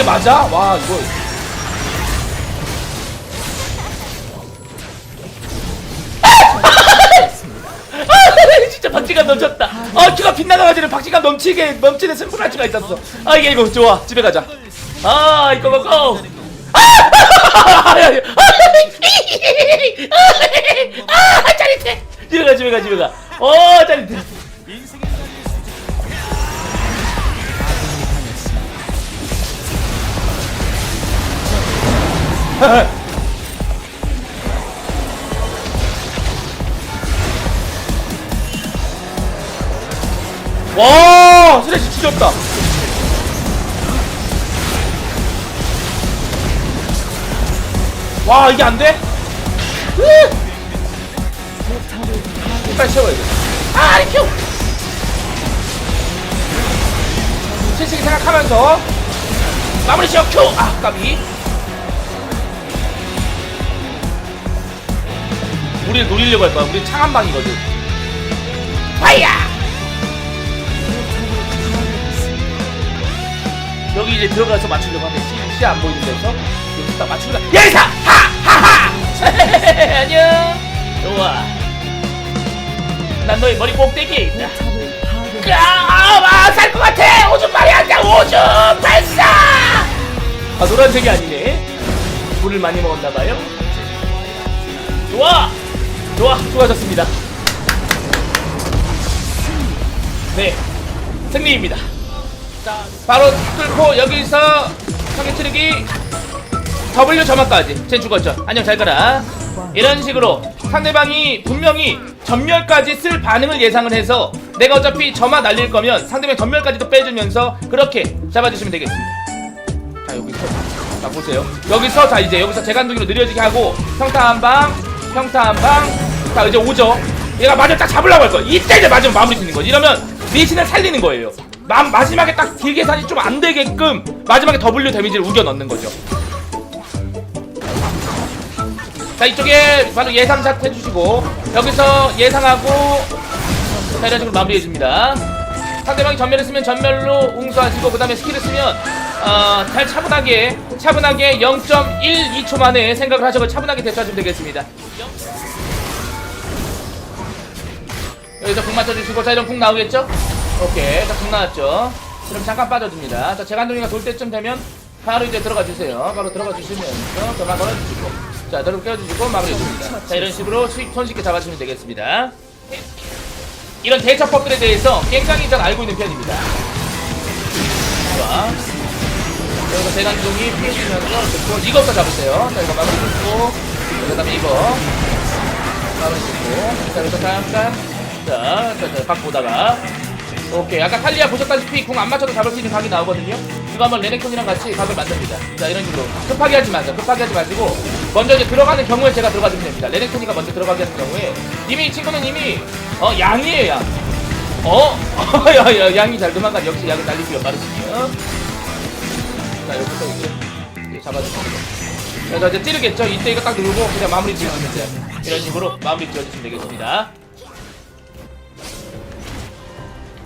이게 맞아? 와 이거 진짜 박진감 넘쳤다 아 키가 빗나가가지고 박진감 넘치게 넘치는 승부라치가 있었어 아 이게 이거 좋아 집에 가자 아 이거 먹고 아 짜릿해 집에 가 집에 가 집에 가어 짜릿해 와 슬래시 지겹다. 와 이게 안돼? 빨리 채워야 돼아 리큐! 실식 생각하면서 마무리 지어 큐! 아 까비. 우리를 노리려고 할 거야. 우리 창한 방이거든. 파이야! 여기 이제 들어가서 맞추려고 하는데 시, 시안 보이는 데서 여기서 딱 맞추고 여기서 하하하! 안녕! 좋아. 난 너의 머리 꼭대기에 있다. 아살것 아, 같아! 오줌 말이 안돼! 오줌! 발사! 아 노란색이 아니네. 물을 많이 먹었나봐요. 좋아! 좋아, 수고하셨습니다. 네, 승리입니다. 자, 바로 뚫고 여기서 상기 트릭이 W 점화까지 쟨 죽었죠. 안녕 잘 가라. 이런 식으로 상대방이 분명히 전멸까지 쓸 반응을 예상을 해서 내가 어차피 점화 날릴 거면 상대방 전멸까지도 빼주면서 그렇게 잡아주시면 되겠습니다. 자 여기서 자 보세요. 여기서 자 이제 여기서 재간둥이로 느려지게 하고 평타 한 방, 평타 한 방, 자 이제 오죠. 얘가 맞아 딱 잡으려고 할 거야 이때 이제 맞으면 마무리 짓는 거지 이러면 미신을 살리는 거예요. 마, 마지막에 딱 딜계산이 좀 안 되게끔 마지막에 W 데미지를 우겨 넣는 거죠. 자 이쪽에 바로 예상샷 해주시고 여기서 예상하고 자 이런 식으로 마무리해줍니다. 상대방이 전멸을 쓰면 전멸로 웅수하시고 그 다음에 스킬을 쓰면 어, 잘 차분하게 차분하게 0.12초 만에 생각을 하셔서 차분하게 대처하시면 되겠습니다. 0... 네, 여기서 궁 맞춰주시고 자 이런 궁 나오겠죠? 오케이 자궁 나왔죠? 그럼 잠깐 빠져줍니다. 자 재간둥이가 돌 때쯤 되면 바로 이제 들어가 주세요. 바로 들어가 주시면서 전화 걸어주시고. 자 여러분 깨워주시고 마무리해줍니다. 자 이런 식으로 수익 손쉽게 잡아주시면 되겠습니다. 이런 대처법들에 대해서 깽깡이 잘 알고 있는 편입니다. 좋아 여기서 재간둥이 피해주면서 듣고 이것도 잡으세요. 자 이거 마무리 해주고 그 다음에 이거 마무리해주고. 자 여기서 잠깐 자, 자, 자, 각 보다가. 오케이. 아까 탈리아 보셨다시피 궁 안 맞춰도 잡을 수 있는 각이 나오거든요. 이거 한번 레넥톤이랑 같이 각을 만듭니다. 자, 이런 식으로. 급하게 하지 마세요. 급하게 하지 마시고. 먼저 이제 들어가는 경우에 제가 들어가주면 됩니다. 레넥톤이가 먼저 들어가게 하는 경우에. 이미 이 친구는 이미, 어, 양이에요, 양. 어? 야, 야, 양이 잘 도망간. 역시 양을 날리기가 빠르시네요. 자, 여기서 이제, 이제 잡아주시면 됩니다. 자, 이제 찌르겠죠? 이때 이거 딱 누르고 그냥 마무리 지으면 되죠. 이런 식으로 마무리 지어주시면 되겠습니다.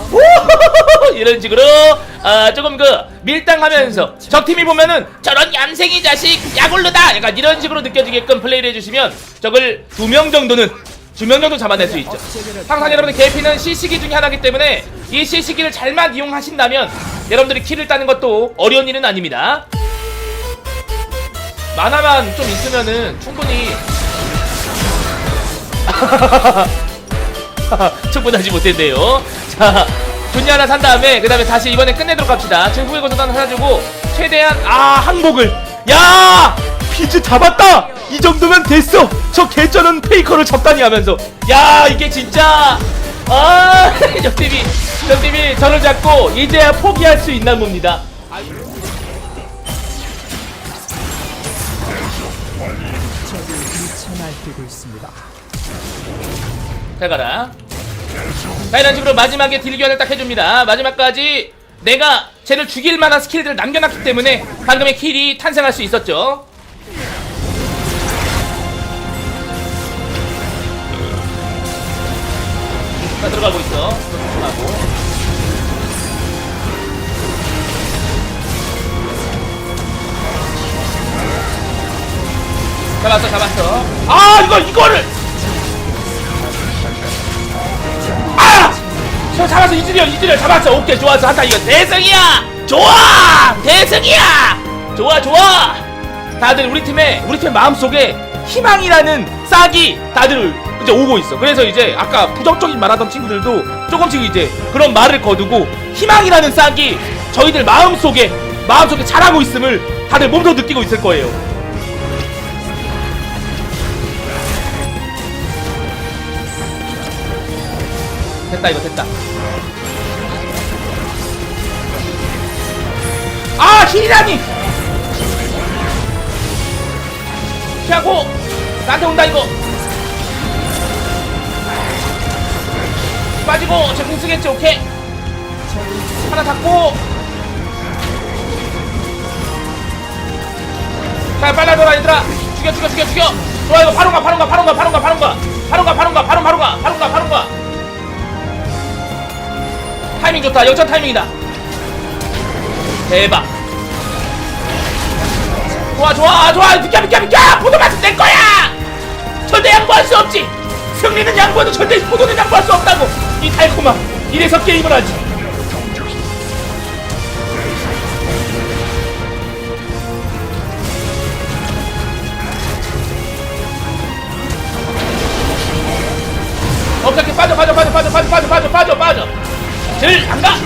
이런 식으로 어, 조금 그 밀당하면서 저 팀이 보면은 저런 얌생이 자식 야골로다! 약간 이런 식으로 느껴지게끔 플레이를 해주시면 적을 두 명 정도는 두 명 정도 잡아낼 수 있죠. 항상 여러분들 개피는 CC기 중에 하나이기 때문에 이 CC기를 잘만 이용하신다면 여러분들이 키를 따는 것도 어려운 일은 아닙니다. 만화만 좀 있으면은 충분히 충분하지 못했네요. 자, 존니 하나 산 다음에 그 다음에 다시 이번에 끝내도록 합시다. 증폭의 고도 하나 사주고 최대한 아 항복을 야 피즈 잡았다. 이 정도면 됐어. 저 개쩌는 페이커를 적당히 하면서 야 이게 진짜 아 적팀이 적팀이 저를 잡고 이제야 포기할 수 있나 봅니다. 잘 가라. 자, 이런 식으로 마지막에 딜교환을 딱 해줍니다. 마지막까지 내가 쟤를 죽일 만한 스킬들을 남겨놨기 때문에 방금의 킬이 탄생할 수 있었죠. 자, 들어가고 있어. 들어가고. 잡았어, 잡았어. 아, 이거, 이거를! 저 잡았어 이즈리얼 이즈리얼 잡았어. 오케이 좋았어 한타 이거 대승이야! 좋아! 대승이야! 좋아 좋아! 다들 우리 팀에 우리 팀 마음속에 희망이라는 싹이 다들 이제 오고 있어. 그래서 이제 아까 부정적인 말하던 친구들도 조금씩 이제 그런 말을 거두고 희망이라는 싹이 저희들 마음속에 마음속에 자라고 있음을 다들 몸소 느끼고 있을 거예요 됐다 이거 됐다. 아 힐이라니! 피하고 나한테 온다 이거. 빠지고 제공 쓰겠지 오케이. 하나 잡고. 자 빨리 돌아 얘들아. 죽여 죽여 죽여 죽여. 좋아 이거 바로 가 바로 가 바로 가 바로 가 바로 가 바로 가 바로 가 바로 가 바로 가 타이밍 좋다. 역전 타이밍이다. 대박. 좋아 좋아 좋아. 비켜 비켜 비켜. 포도맛은 내 거야. 절대 양보할 수 없지. 승리는 양보해도 절대 포도는 양보할 수 없다고. 이 달콤함. 이래서 게임을 하지. 오케이 오케이 빠져 빠져 빠져 빠져 빠져 빠져 빠져 빠져 빠져 들 안가!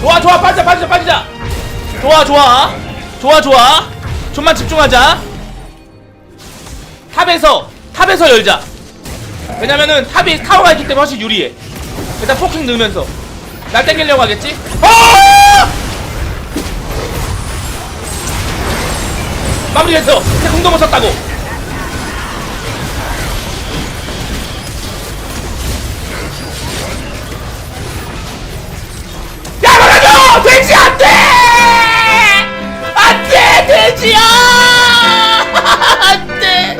좋아 좋아 빠지자 빠지자 빠지자! 좋아 좋아. 좋아 좋아. 좀만 집중하자. 탑에서 탑에서 열자. 왜냐면은 탑이 타워가 있기 때문에 훨씬 유리해. 일단 포킹 넣으면서. 날 땡기려고 하겠지? 어! 마무리했어 제 공도 못 썼다고 안돼 돼지야 안 돼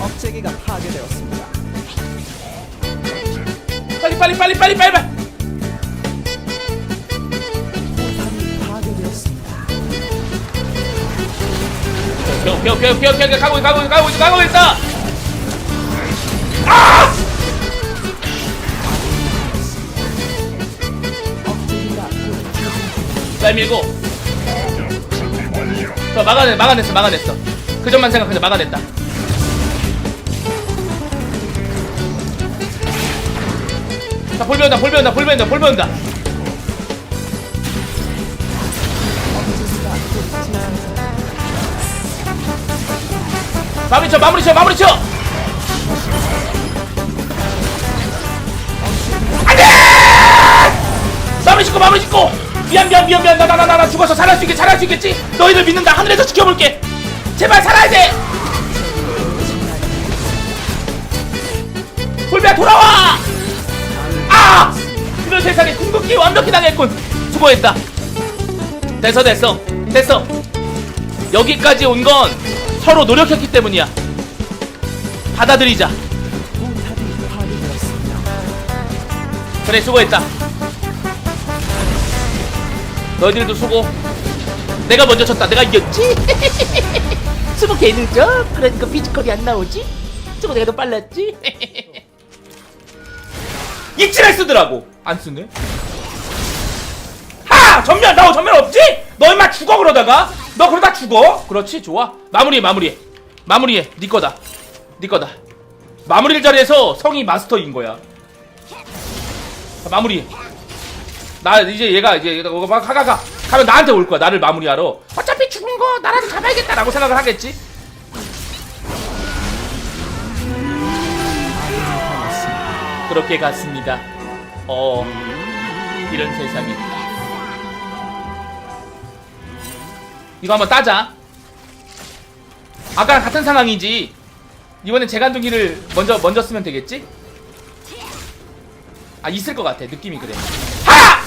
억제기가 파괴되었습니다. 빨리 빨리 빨리 빨리 빨리 빨리 파괴되었습니다. 오케이 오케이 오케이 오케이 오케이 오케이 가고 있어 가고 있어 가고 있어 가고 있어 곧날 밀고. 저 막아내 막아냈어 막아냈어. 그 점만 생각하자 막아냈다. 자볼 배운다 볼 배운다 볼 배운다 볼 배운다. 마무리 쳐 마무리 쳐 마무리 쳐! 안돼! 마무리 짓고 마무리 짓고 미안 미안 미안 미안. 나나나나 죽어서 살아날 수 있게 잘할 수 있겠지? 너희들 믿는다. 하늘에서 지켜볼게. 제발 살아야 돼. 불배야 돌아와. 아! 이런 세상에 궁극기 완벽히 당했군. 수고했다. 됐어 됐어. 됐어. 여기까지 온 건 서로 노력했기 때문이야. 받아들이자. 그래 수고했다 너희들도 수고. 내가 먼저 쳤다. 내가 이겼지? 수고 개 늦어 그러니까 피지컬이 안 나오지? 수고 내가 더 빨랐지? 입질을 쓰더라고. 안 쓰네? 하! 전면 나오 전면 없지? 너 임마 죽어 그러다가? 너 그러다 죽어? 그렇지 좋아. 마무리해 마무리해. 마무리해. 네 거다. 네 거다. 마무리를 잘해서 성이 마스터인 거야. 자, 마무리. 나 이제 얘가 이제 얘가 막 가가 가 가면 나한테 올 거야. 나를 마무리하러. 어차피 죽은 거 나라도 잡아야겠다라고 생각을 하겠지. 그렇게 갔습니다. 어, 이런 세상이. 이거 한번 따자. 아까랑 같은 상황이지. 이번엔 재간둥이를 먼저 먼저 쓰면 되겠지? 아 있을 것 같아. 느낌이 그래. 하!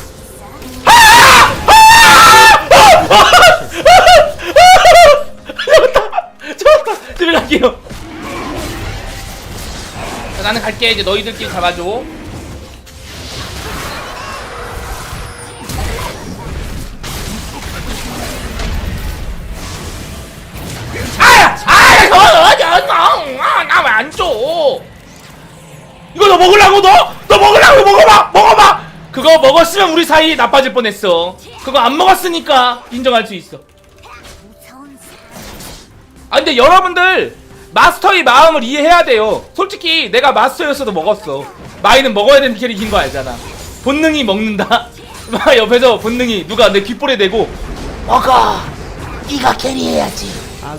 잡았다. 잡았다. 집에 갈게요. 자, 나는 갈게. 이제 너희들끼리 잡아줘. 아야! 아야! 너 어디 너! 나왜 안 줘? 이거 너 먹으려고 너? 너 먹으려고 먹어봐! 먹어봐! 그거 먹었으면 우리 사이 나빠질 뻔했어. 그거 안 먹었으니까 인정할 수 있어. 아 근데 여러분들 마스터의 마음을 이해해야 돼요. 솔직히 내가 마스터였어도 먹었어. 마이는 먹어야 되는 캐릭인 거 알잖아. 본능이 먹는다. 막 옆에서 본능이 누가 내 귓볼에 대고 먹어. 네가 캐리해야지.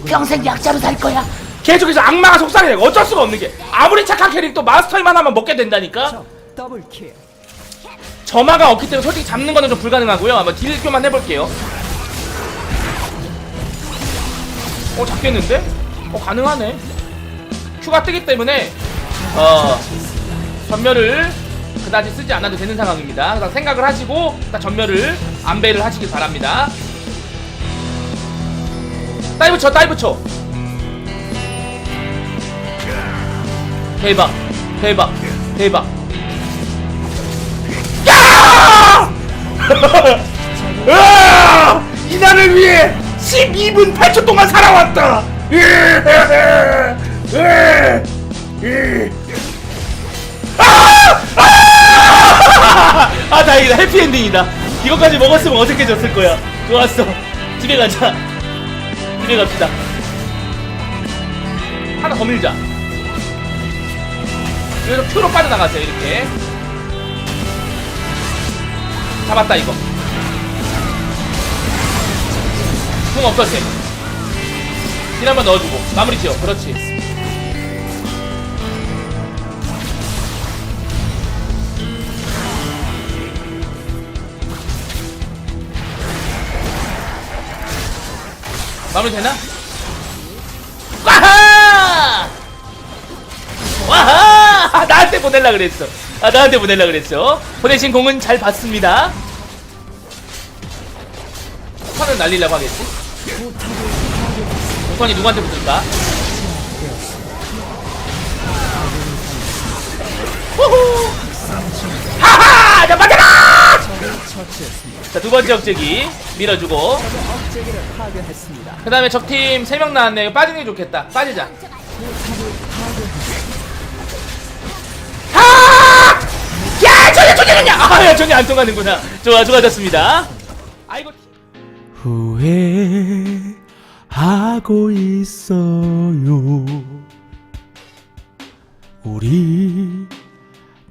평생 약자로 살 거야. 계속해서 악마가 속상해. 어쩔 수가 없는 게 아무리 착한 캐릭도 마스터이만 하면 먹게 된다니까. 적 더블 킬. 점화가 없기 때문에 솔직히 잡는 거는 좀 불가능하고요. 한번 딜교만 해볼게요. 어 잡겠는데? 어 가능하네. 큐가 뜨기 때문에 어 전멸을 그다지 쓰지 않아도 되는 상황입니다. 그래서 생각을 하시고 일단 전멸을 안배를 하시길 바랍니다. 다이브 쳐, 다이브 쳐. 대박, 대박, 대박. 야! 으아! 이날을 위해 12분 8초 동안 살아왔다. 아! 아! 아 다행이다 해피엔딩이다 이거까지 먹었으면 어색해졌을 거야 좋았어 집에 가자 집에 갑시다 하나 더 밀자 여기서 큐로 빠져나가세요 이렇게 잡았다 이거 궁 없었지 딜 한번 넣어주고 마무리 지어 그렇지 마무리 되나? 와하! 와하! 아, 나한테 보낼라 그랬어. 아, 나한테 보낼라 그랬어. 보내신 공은 잘 봤습니다. 폭탄을 날리려고 하겠지? 폭탄이 누구한테 붙을까? 후후! 하하! 자, 맞아라! 자, 두 번째 억제기 밀어주고. 그 다음에 적팀 3명 나왔네 요. 빠지는 게 좋겠다. 빠지자. 아, 야, 전혀 안 통하는구나. 좋아, 좋아졌습니다. 아이고. 후회 하고 있어요. 우리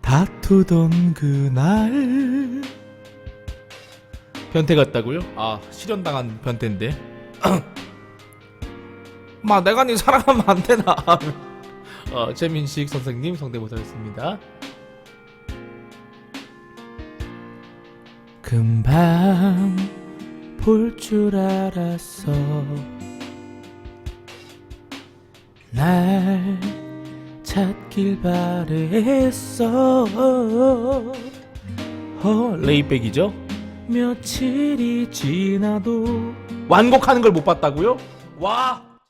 다투던 그날. 변태 같다고요? 아, 실현당한 변태인데. 마, 내가 네 사랑하면 안 되나? 어, 최민식 선생님 성대모사였습니다. 금방 볼 줄 알았어 날 찾길 바랬어. 어 레이백이죠? 며칠이 지나도 완곡하는 걸 못 봤다고요? 와